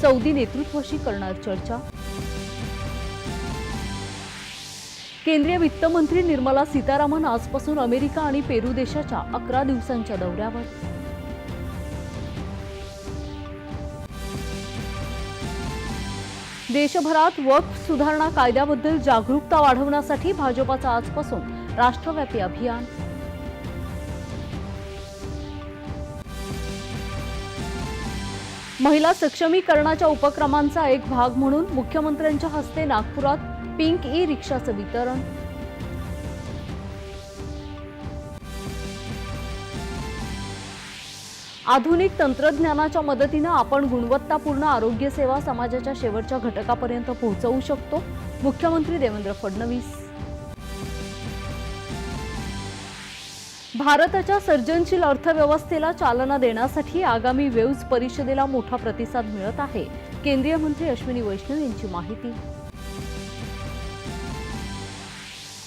Saudi नेतृत्वाशी करणार चर्चा? केंद्रीय वित्तमंत्री निर्मला सीतारामन आजपासून अमेरिका आणि पेरू देशाच्या अकरा दिवसांच्या दौऱ्यावर. देशभरात वक्फ सुधारणा कायद्याबद्दल जागरूकता वाढवण्यासाठी भाजपाचं आजपासून राष्ट्रव्यापी अभियान. महिला सक्षमीकरणाच्या उपक्रमांचा एक भाग म्हणून मुख्यमंत्र्यांच्या हस्ते नागपुरात पिंक ई रिक्षाचं वितरण. आधुनिक तंत्रज्ञानाच्या मदतीनं आपण गुणवत्तापूर्ण आरोग्य सेवा समाजाच्या शेवटच्या घटकापर्यंत पोहोचवू शकतो. मुख्यमंत्री देवेंद्र फडणवीस. भारताच्या सर्जनशील अर्थव्यवस्थेला चालना देण्यासाठी आगामी वेव्ज परिषदेला मोठा प्रतिसाद मिळत आहे. केंद्रीय मंत्री अश्विनी वैष्णव यांची माहिती.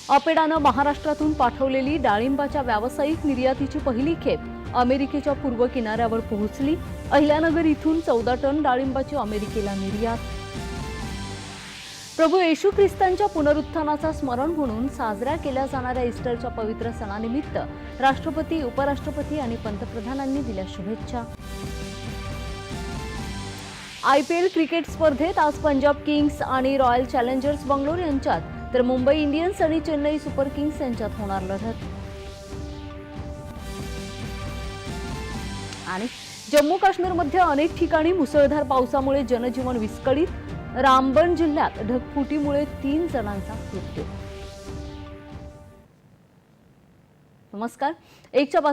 अपेडानं महाराष्ट्रातून पाठवलेली डाळिंबाच्या व्यावसायिक निर्यातीची पहिली खेप अमेरिकेच्या पूर्व किनाऱ्यावर पोहोचली. अहिल्यानगर इथून चौदा टन डाळिंबाची अमेरिकेला निर्यात. प्रभू येशू ख्रिस्तांच्या पुनरुत्थानाचा स्मरण म्हणून साजऱ्या केल्या जाणाऱ्या इस्टरच्या पवित्र सणानिमित्त राष्ट्रपती उपराष्ट्रपती आणि पंतप्रधानांनी दिल्या शुभेच्छा. आय पी एल क्रिकेट स्पर्धेत आज पंजाब किंग्स आणि रॉयल चॅलेंजर्स बंगलोर यांच्यात तर मुंबई इंडियन्स आणि चेन्नई सुपर किंग्स यांच्यात होणार लढत. आणि जम्मू काश्मीरमध्ये अनेक ठिकाणी मुसळधार पावसामुळे जनजीवन विस्कळीत रामबन जिल्ह्यात ढगफुटीमुळे तीन जणांचा मृत्यू. नमस्कार. एकच्या